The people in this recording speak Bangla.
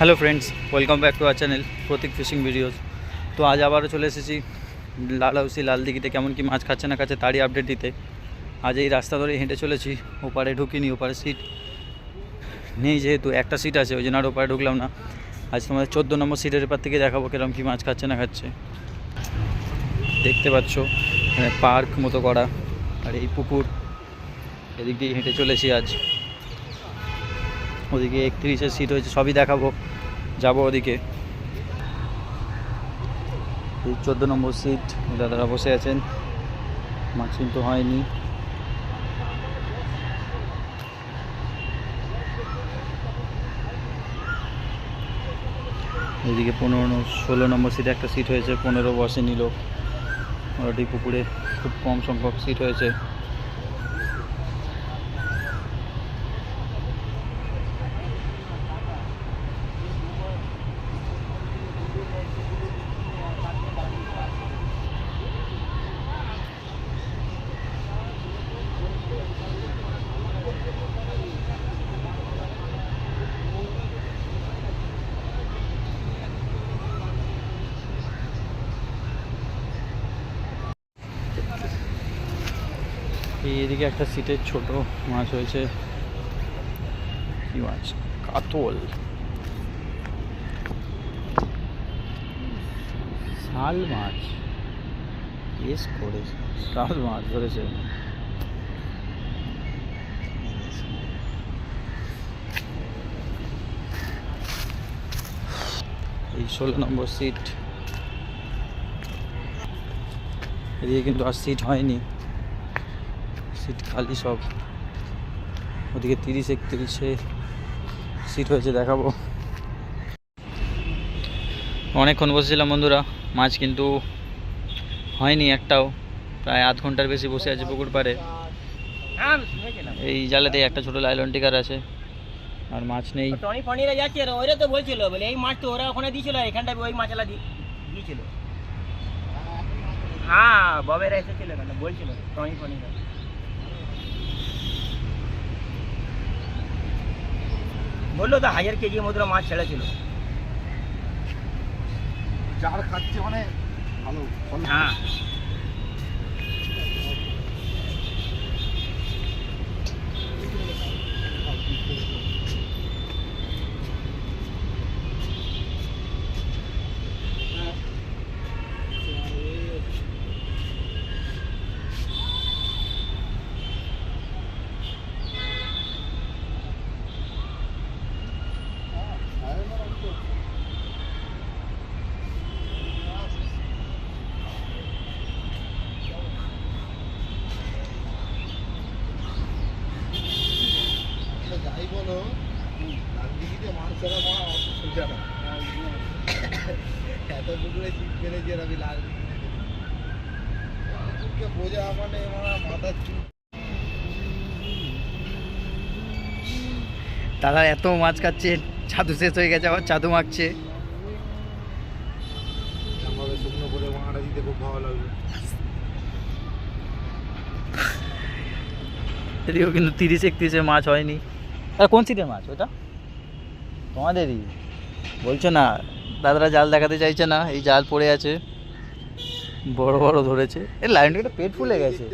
Hello friends, welcome back to our channel Pratik fishing videos. তো আজ আবারও চলে এসেছি লাল হাউসি লাল দিঘিতে, কেমন কি মাছ খাচ্ছে না খাচ্ছে তারই আপডেট দিতে। আজ এই রাস্তা ধরে হেঁটে চলেছি, ওপারে ঢুকিনি, ওপারে সিট নেই যেহেতু, একটা সিট আছে, ওই জন্য আর ওপারে ঢুকলাম না। আজ তোমাদের চোদ্দ নম্বর সিটের এপার থেকে দেখাবো কিরম কি মাছ খাচ্ছে না খাচ্ছে। দেখতে পাচ্ছ পার্ক মতো করা, আর এই পুকুর। এদিক দিয়ে হেঁটে চলেছি আজ। ওদিকে একত্রিশের সিট হয়েছে, সবই দেখাবো। যাব ওদিকে। চোদ্দ নম্বর সিট দাদারা বসে আছেন। মাছ কিন্তু হয়নি। এদিকে পনেরো ষোলো নম্বর সিটে একটা সিট হয়েছে, পনেরো বসে নিল অলরেডি পুকুরে খুব কম সংখ্যক সিট হয়েছে। এই এদিকে একটা সিটের ছোট মাছ হয়েছে। কি মাছ? কাতল। শাল মাছ। বেশ করেছে শাল মাছ ধরেছে। এই ষোলো নম্বর সিট। এদিকে কিন্তু আর সিট হয়নি। সিট খালি সব। ওদিকে তিরিশ, একত্রিশে সিট হয়েছে, দেখাবো। অনেকক্ষণ বসেছিলাম বন্ধুরা, মাছ কিন্তু হয়নি একটাও, প্রায় আধ ঘণ্টার বেশি বসে আছে পুকুর পাড়ে। এই জালেতে একটা ছোট লাইলন টিকার আছে, আর মাছ নেই। টনি ফনিরা যাচ্ছে, ওরা তো বলছিল, বলে এই মাছ তো ওরা ওখানে দিয়েছিল এখানটা ওই মাছলা দিয়েছিল। হ্যাঁ ববেরা এসেছিল বলছিল টনি ফনিরা। বলল তো হাজার কেজি মতো মাছ ছেড়েছিল। যার খাচ্ছে মানে ভালো হ্যাঁ। রাজনীতিতে মানুষেরা মা সোজা না এত পুকুরে চিপ ফেলেছে রবি লাল পুকুরকে বোঝা মানে মাথার চুল। দাদা এত মাছ খাচ্ছে ছাতু শেষ হয়ে গেছে আবার ছাতু মাখছে। শুকনো করে মারা দিতে খুব ভালো লাগল। এদিকেও কিন্তু তিরিশ একত্রিশে মাছ হয়নি। আর কোন সিটের মাছ ওটা? তোমাদেরই। বলছো না, দাদারা জাল দেখাতে চাইছে না, এই জাল পড়ে আছে। বড় বড় ধরেছে। এই লাইনটা পেট ফুলে গেছে।